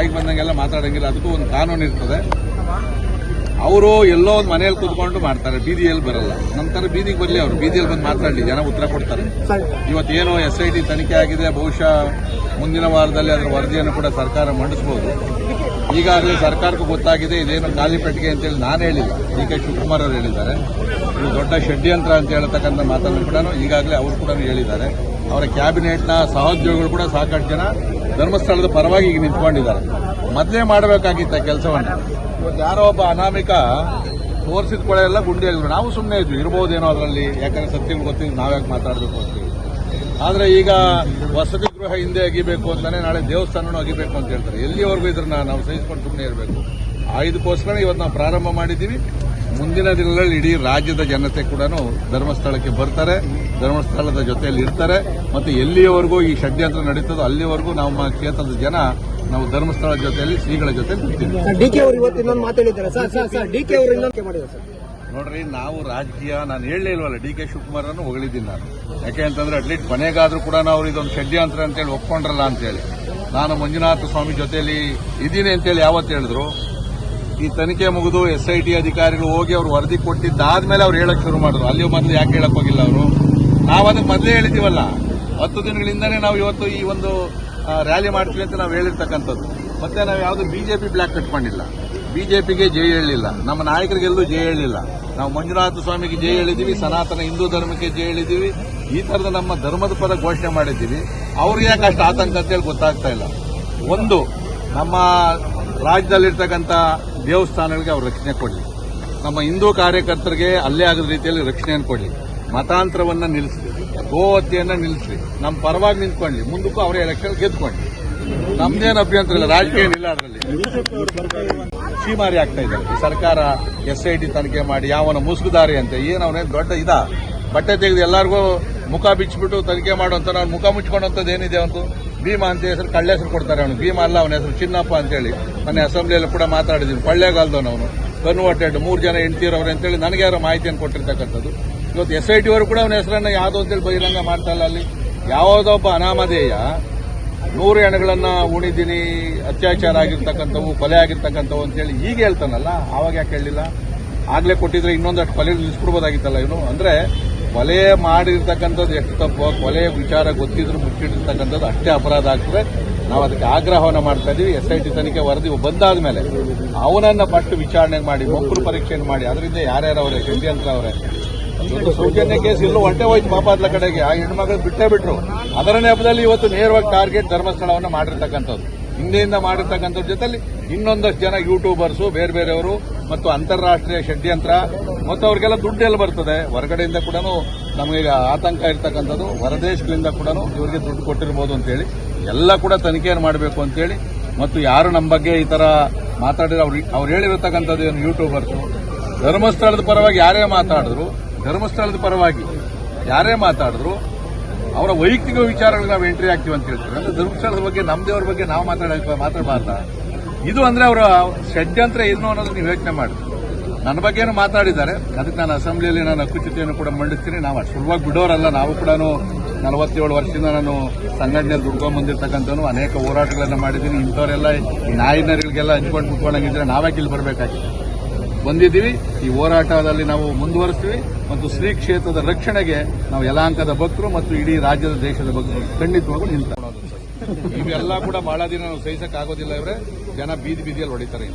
ಬಾಯಿಗೆ ಬಂದಂಗೆಲ್ಲ ಮಾತಾಡಂಗಿಲ್ಲ. ಅದಕ್ಕೂ ಒಂದು ಕಾನೂನು ಇರ್ತದೆ. ಅವರು ಎಲ್ಲೋ ಒಂದು ಮನೆಯಲ್ಲಿ ಕುತ್ಕೊಂಡು ಮಾಡ್ತಾರೆ. ಬೀದಿಯಲ್ಲಿ ಬರಲ್ಲ. ನಂತರ ಬೀದಿಗೆ ಬರಲಿ ಅವರು. ಬೀದಿಯಲ್ಲಿ ಬಂದು ಮಾತಾಡಲಿ. ಜನ ಉತ್ತರ ಕೊಡ್ತಾರೆ. ಇವತ್ತೇನೋ ಎಸ್ ಐ ಟಿ ತನಿಖೆ ಆಗಿದೆ. ಬಹುಶಃ ಮುಂದಿನ ವಾರದಲ್ಲಿ ಅದರ ವರದಿಯನ್ನು ಕೂಡ ಸರ್ಕಾರ ಮಂಡಿಸಬಹುದು ಈಗಾಗಲೇ ಸರ್ಕಾರಕ್ಕೂ ಗೊತ್ತಾಗಿದೆ. ಇದೇನು ಖಾಲಿ ಪೆಟ್ಟಿಗೆ ಅಂತೇಳಿ ನಾನು ಹೇಳಿಲ್ಲ. ಡಿ ಕೆ ಶಿವಕುಮಾರ್ ಅವರು ಹೇಳಿದ್ದಾರೆ. ಇದು ದೊಡ್ಡ ಷಡ್ಯಂತ್ರ ಅಂತ ಹೇಳ್ತಕ್ಕಂಥ ಮಾತನ್ನು ಕೂಡ ಈಗಾಗಲೇ ಅವರು ಕೂಡ ಹೇಳಿದ್ದಾರೆ. ಅವರ ಕ್ಯಾಬಿನೆಟ್ನ ಸಹೋದ್ಯೋಗಿಗಳು ಕೂಡ ಸಾಕಷ್ಟು ಜನ ಧರ್ಮಸ್ಥಳದ ಪರವಾಗಿ ಈಗ ನಿಂತ್ಕೊಂಡಿದ್ದಾರೆ. ಮೊದಲೇ ಮಾಡಬೇಕಾಗಿತ್ತ ಕೆಲಸವನ್ನು. ಇವತ್ತು ಯಾರೋ ಒಬ್ಬ ಅನಾಮಿಕ ತೋರಿಸಿದ ಕೂಡ ಎಲ್ಲ ಗುಂಡಿ ಹೇಳಿದ್ರು ನಾವು ಸುಮ್ಮನೆ ಇದ್ವಿ. ಇರ್ಬೋದೇನೋ ಅದರಲ್ಲಿ. ಯಾಕಂದ್ರೆ ಸತ್ಯಗಳು ಗೊತ್ತಿದ್ದು ನಾವ್ಯಾಕೆ ಮಾತಾಡಬೇಕು ಅಂತೀವಿ ಆದರೆ ಈಗ ವಸತಿ ಗೃಹ ಹಿಂದೆ ಅಗಿಬೇಕು ಅಂತಾನೆ ನಾಳೆ ದೇವಸ್ಥಾನನೂ ಅಗಿಬೇಕು ಅಂತ ಹೇಳ್ತಾರೆ. ಎಲ್ಲಿವರೆಗೂ ಇದ್ರನ್ನ ನಾವು ಸಹಿಸ್ಕೊಂಡು ಸುಮ್ಮನೆ ಇರಬೇಕು. ಆ ಇದಕ್ಕೋಸ್ಕರ ಇವತ್ತು ನಾವು ಪ್ರಾರಂಭ ಮಾಡಿದ್ದೀವಿ. ಮುಂದಿನ ದಿನಗಳಲ್ಲಿ ಇಡೀ ರಾಜ್ಯದ ಜನತೆ ಕೂಡ ಧರ್ಮಸ್ಥಳಕ್ಕೆ ಬರ್ತಾರೆ ಧರ್ಮಸ್ಥಳದ ಜೊತೆಯಲ್ಲಿ ಇರ್ತಾರೆ ಮತ್ತು ಎಲ್ಲಿಯವರೆಗೂ ಈ ಷಡ್ಯಂತ್ರ ನಡೀತದೋ ಅಲ್ಲಿವರೆಗೂ ನಮ್ಮ ಕ್ಷೇತ್ರದ ಜನ ನಾವು ಧರ್ಮಸ್ಥಳ ಜೊತೆಯಲ್ಲಿ ಶ್ರೀಗಳ ಜೊತೆ ನೋಡ್ರಿ ನಾವು ರಾಜಕೀಯ ನಾನು ಹೇಳಲೇ ಇಲ್ವಲ್ಲ ಡಿ ಕೆ ಶಿವಕುಮಾರ್ ಅನ್ನು ಹೊಗಳಿದ್ದೀನಿ ನಾನು. ಯಾಕೆ ಅಂತಂದ್ರೆ ಅಟ್ಲೀಸ್ಟ್ ಕೊನೆಗಾದ್ರೂ ಕೂಡ ನಾವು ಇದೊಂದು ಷಡ್ಯಂತ್ರ ಅಂತೇಳಿ ಒಪ್ಕೊಂಡ್ರಲ್ಲ ಅಂತೇಳಿ. ನಾನು ಮಂಜುನಾಥ ಸ್ವಾಮಿ ಜೊತೆಯಲ್ಲಿ ಇದ್ದೀನಿ ಅಂತೇಳಿ ಯಾವತ್ತು ಹೇಳಿದ್ರು? ಈ ತನಿಖೆ ಮುಗಿದು ಎಸ್ ಐ ಟಿ ಅಧಿಕಾರಿಗಳು ಹೋಗಿ ಅವ್ರು ವರದಿ ಕೊಟ್ಟಿದ್ದಾದ್ಮೇಲೆ ಅವ್ರು ಹೇಳಕ್ ಶುರು ಮಾಡಿದ್ರು. ಅಲ್ಲಿ ಮೊದಲು ಯಾಕೆ ಹೇಳಕ್ ಹೋಗಿಲ್ಲ ಅವರು? ನಾವು ಅದಕ್ಕೆ ಮೊದಲೇ ಹೇಳಿದೀವಲ್ಲ. ಹತ್ತು ದಿನಗಳಿಂದನೇ ನಾವು ಇವತ್ತು ಈ ಒಂದು ರ್ಯಾಲಿ ಮಾಡ್ತೀವಿ ಅಂತ ನಾವು ಹೇಳಿರ್ತಕ್ಕಂಥದ್ದು. ಮತ್ತೆ ನಾವು ಯಾವುದು ಬಿಜೆಪಿ ಬ್ಲಾಕ್ ಕಟ್ಕೊಂಡಿಲ್ಲ ಬಿಜೆಪಿಗೆ ಜೈ ಹೇಳಲಿಲ್ಲ. ನಮ್ಮ ನಾಯಕರಿಗೆಲ್ಲೂ ಜೈ ಹೇಳಲಿಲ್ಲ. ನಾವು ಮಂಜುನಾಥ ಸ್ವಾಮಿಗೆ ಜೈ ಹೇಳಿದೀವಿ, ಸನಾತನ ಹಿಂದೂ ಧರ್ಮಕ್ಕೆ ಜೈ ಹೇಳಿದೀವಿ. ಈ ಥರದ ನಮ್ಮ ಧರ್ಮದ ಪರ ಘೋಷಣೆ ಮಾಡಿದ್ದೀವಿ. ಅವ್ರಿಗೆ ಯಾಕೆ ಅಷ್ಟು ಆತಂಕ ಅಂತೇಳಿ ಗೊತ್ತಾಗ್ತಾ ಇಲ್ಲ. ಒಂದು, ನಮ್ಮ ರಾಜ್ಯದಲ್ಲಿರ್ತಕ್ಕಂಥ ದೇವಸ್ಥಾನಗಳಿಗೆ ಅವ್ರು ರಕ್ಷಣೆ ಕೊಡಲಿ. ನಮ್ಮ ಹಿಂದೂ ಕಾರ್ಯಕರ್ತರಿಗೆ ಅಲ್ಲೇ ಆಗದ ರೀತಿಯಲ್ಲಿ ರಕ್ಷಣೆಯನ್ನು ಕೊಡಲಿ. ಮತಾಂತರವನ್ನು ನಿಲ್ಲಿಸಲಿ. ಗೋಹತ್ಯೆಯನ್ನ ನಿಲ್ಲಿಸಲಿ. ನಮ್ಮ ಪರವಾಗಿ ನಿಂತ್ಕೊಳ್ಳಿ ಮುಂದಕ್ಕೂ ಅವರೇ ಎಲೆಕ್ಷನ್ ಗೆದ್ಕೊಳ್ಳಿ ನಮ್ದೇನು ಅಭ್ಯಂತರ ಇಲ್ಲ. ರಾಜಕೀಯ ಇಲ್ಲ ಅದರಲ್ಲಿ. ಚೀಮಾರಿ ಆಗ್ತಾ ಇದ್ದಾರೆ. ಸರ್ಕಾರ ಎಸ್ ಐ ಟಿ ತನಿಖೆ ಮಾಡಿ, ಯಾವನ ಮುಸುಗುದಾರಿ ಅಂತ, ಏನು ಅವನೇನು ದೊಡ್ಡ ಇದ? ಬಟ್ಟೆ ತೆಗೆದು ಎಲ್ಲರಿಗೂ ಮುಖ ಬಿಚ್ಚಿಬಿಟ್ಟು ತನಿಖೆ ಮಾಡುವಂತ ನಾವು ಮುಖ ಮುಚ್ಕೊಂಡಂಥದ್ದು ಏನಿದೆ ಅವನು ಭೀಮಾ ಅಂತ ಹೆಸರು, ಕಳ್ಳ ಹೆಸರು ಕೊಡ್ತಾರೆ ಅವನು. ಭೀಮಾ ಅಲ್ಲ, ಅವನ ಹೆಸರು ಚಿನ್ನಪ್ಪ ಅಂತೇಳಿ. ಮೊನ್ನೆ ಅಸೆಂಬ್ಲಿಯಲ್ಲಿ ಕೂಡ ಮಾತಾಡಿದ್ದೀನಿ. ಅವನು. ಕನ್ವರ್ಟೆಡ್, ಮೂರು ಜನ ಹೆಂಡ್ತಿರವ್ರು ಅಂತೇಳಿ ನನಗೆ ಯಾರೋ ಮಾಹಿತಿಯನ್ನು ಕೊಟ್ಟಿರ್ತಕ್ಕಂಥದ್ದು. ಇವತ್ತು ಎಸ್ ಐ ಟಿ ಅವರು ಕೂಡ ಅವನ ಹೆಸರನ್ನು ಯಾವುದೋ ಅಂತೇಳಿ ಬಹಿರಂಗ ಮಾಡ್ತಾ ಇಲ್ಲ ಅಲ್ಲಿ. ಯಾವುದೋ ಒಬ್ಬ ಅನಾಮಧೇಯ ನೂರು ಹೆಣಗಳನ್ನ ಉಣಿದೀನಿ ಅತ್ಯಾಚಾರ ಆಗಿರ್ತಕ್ಕಂಥವು, ಕೊಲೆ ಆಗಿರ್ತಕ್ಕಂಥವು ಅಂತೇಳಿ ಈಗ ಹೇಳ್ತಾನಲ್ಲ, ಆವಾಗ ಯಾಕೆ ಹೇಳಿಲ್ಲ? ಆಗ್ಲೇ ಕೊಟ್ಟಿದ್ರೆ ಇನ್ನೊಂದಷ್ಟು ಕೊಲೆ ನಿಲ್ಲಿಸ್ಬಿಡ್ಬೋದಾಗಿತ್ತಲ್ಲ ಇವನು. ಅಂದ್ರೆ ಕೊಲೆ ಮಾಡಿರ್ತಕ್ಕಂಥದ್ದು ಎಷ್ಟು ತಪ್ಪು ಕೊಲೆ ವಿಚಾರ ಗೊತ್ತಿದ್ರು ಮುಚ್ಚಿಟ್ಟಿರ್ತಕ್ಕಂಥದ್ದು ಅಷ್ಟೇ ಅಪರಾಧ ಆಗ್ತದೆ. ನಾವು ಅದಕ್ಕೆ ಆಗ್ರಹವನ್ನು ಮಾಡ್ತಾ ಇದೀವಿ. ಎಸ್ ಐ ಟಿ ತನಿಖೆ ವರದಿ ಬಂದಾದ ಮೇಲೆ ಅವನನ್ನ ಪಟ್ಟು ವಿಚಾರಣೆ ಮಾಡಿ, ಮಕ್ಕಳು ಪರೀಕ್ಷೆಯನ್ನು ಮಾಡಿ, ಅದರಿಂದ ಯಾರ್ಯಾರು ಅವರೇ ಷಡ್ಯಂತ್ರ ಅವರೇ ಒಂದು ಸೌಜನ್ಯ ಕೇಸ್ ಇಲ್ಲೂ ಒಂಟೆ ಹೋಯ್ತು ಪಾಪಾದ್ಲ ಕಡೆಗೆ. ಆ ಹೆಣ್ಮಗಳು ಬಿಟ್ಟೇ ಬಿಟ್ರು. ಅದರ ನೆಪದಲ್ಲಿ ಇವತ್ತು ನೇರವಾಗಿ ಟಾರ್ಗೆಟ್ ಧರ್ಮಸ್ಥಳವನ್ನು ಮಾಡಿರ್ತಕ್ಕಂಥದ್ದು. ಹಿಂದೆಯಿಂದ ಮಾಡಿರ್ತಕ್ಕಂಥದ್ರ ಜೊತೆಯಲ್ಲಿ ಇನ್ನೊಂದಷ್ಟು ಜನ ಯೂಟ್ಯೂಬರ್ಸು ಬೇರೆ ಬೇರೆಯವರು ಮತ್ತು ಅಂತಾರಾಷ್ಟ್ರೀಯ ಷಡ್ಯಂತ್ರ ಮತ್ತು ಅವ್ರಿಗೆಲ್ಲ ದುಡ್ಡು ಎಲ್ಲ ಬರ್ತದೆ. ಹೊರಗಡೆಯಿಂದ ಕೂಡ ನಮಗೆ ಆತಂಕ ಇರ್ತಕ್ಕಂಥದ್ದು. ಹೊರದೇಶಗಳಿಂದ ಕೂಡ ಇವರಿಗೆ ದುಡ್ಡು ಕೊಟ್ಟಿರ್ಬೋದು ಅಂತೇಳಿ. ಎಲ್ಲ ಕೂಡ ತನಿಖೆಯನ್ನು ಮಾಡಬೇಕು ಅಂತೇಳಿ. ಮತ್ತು ಯಾರು ನಮ್ಮ ಬಗ್ಗೆ ಈ ಥರ ಮಾತಾಡಿದ್ರೆ, ಅವ್ರು ಅವ್ರು ಹೇಳಿರತಕ್ಕಂಥದ್ದು ಏನು ಯೂಟ್ಯೂಬರ್ಸು ಧರ್ಮಸ್ಥಳದ ಪರವಾಗಿ ಯಾರೇ ಮಾತಾಡಿದ್ರು, ಧರ್ಮಸ್ಥಳದ ಪರವಾಗಿ ಯಾರೇ ಮಾತಾಡಿದ್ರು ಅವರ ವೈಯಕ್ತಿಕ ವಿಚಾರಗಳಿಗೆ ನಾವು ಎಂಟ್ರಿ ಆಗ್ತೀವಿ ಅಂತ ಹೇಳ್ತಾರೆ ಅಂದ್ರೆ ಧರ್ಮಸ್ಥಳದ ಬಗ್ಗೆ ನಮ್ದೇವ್ರ ಬಗ್ಗೆ ನಾವು ಮಾತಾಡ ಮಾತಾಡಬಾರ್ದ. ಇದು ಅಂದ್ರೆ ಅವರ ಷಡ್ಯಂತ್ರ ಏನು ಅನ್ನೋದು ನೀವು ಯೋಚನೆ ಮಾಡಿ. ನನ್ನ ಬಗ್ಗೆನೂ ಮಾತಾಡಿದ್ದಾರೆ. ಅದಕ್ಕೆ ನಾನು ಅಸೆಂಬ್ಲಿಯಲ್ಲಿ ನಾನು ಅಕುಚಿತೆಯನ್ನು ಕೂಡ ಮಂಡಿಸ್ತೀನಿ. ನಾವು ಅಷ್ಟು ಸುಲಭವಾಗಿ ಬಿಡೋರಲ್ಲ. ನಾವು ಕೂಡ ನಲವತ್ತೇಳು ವರ್ಷದಿಂದ ನಾನು ಸಂಘಟನೆ ದುಡ್ಕೊಂಡ್ ಬಂದಿರ್ತಕ್ಕಂಥವ್ನು. ಅನೇಕ ಹೋರಾಟಗಳನ್ನು ಮಾಡಿದ್ದೀನಿ. ಇಂಥವರೆಲ್ಲ ಈ ಹಂಚ್ಕೊಂಡು ಕುತ್ಕೊಂಡಂಗಿದ್ರೆ ನಾವೇ ಇಲ್ಲಿ ಬರಬೇಕಾಗಿತ್ತು ಬಂದಿದ್ದೀವಿ. ಈ ಹೋರಾಟದಲ್ಲಿ ನಾವು ಮುಂದುವರಿಸ್ತೀವಿ ಮತ್ತು ಶ್ರೀ ಕ್ಷೇತ್ರದ ರಕ್ಷಣೆಗೆ ನಾವು ಯಲಾಂಕದ ಭಕ್ತರು ಮತ್ತು ಇಡೀ ರಾಜ್ಯದ ದೇಶದ ಭಕ್ತರು ಖಂಡಿತವಾಗೂ ನಿಂತ ಇವೆಲ್ಲ ಕೂಡ ಬಹಳ ದಿನ ನಾವು ಸಹಿಸಕ್ ಆಗೋದಿಲ್ಲ ಇವರೇ. ಜನ ಬೀದಿ ಬೀದಿಯಲ್ಲಿ ಹೊಡಿತಾರೆ.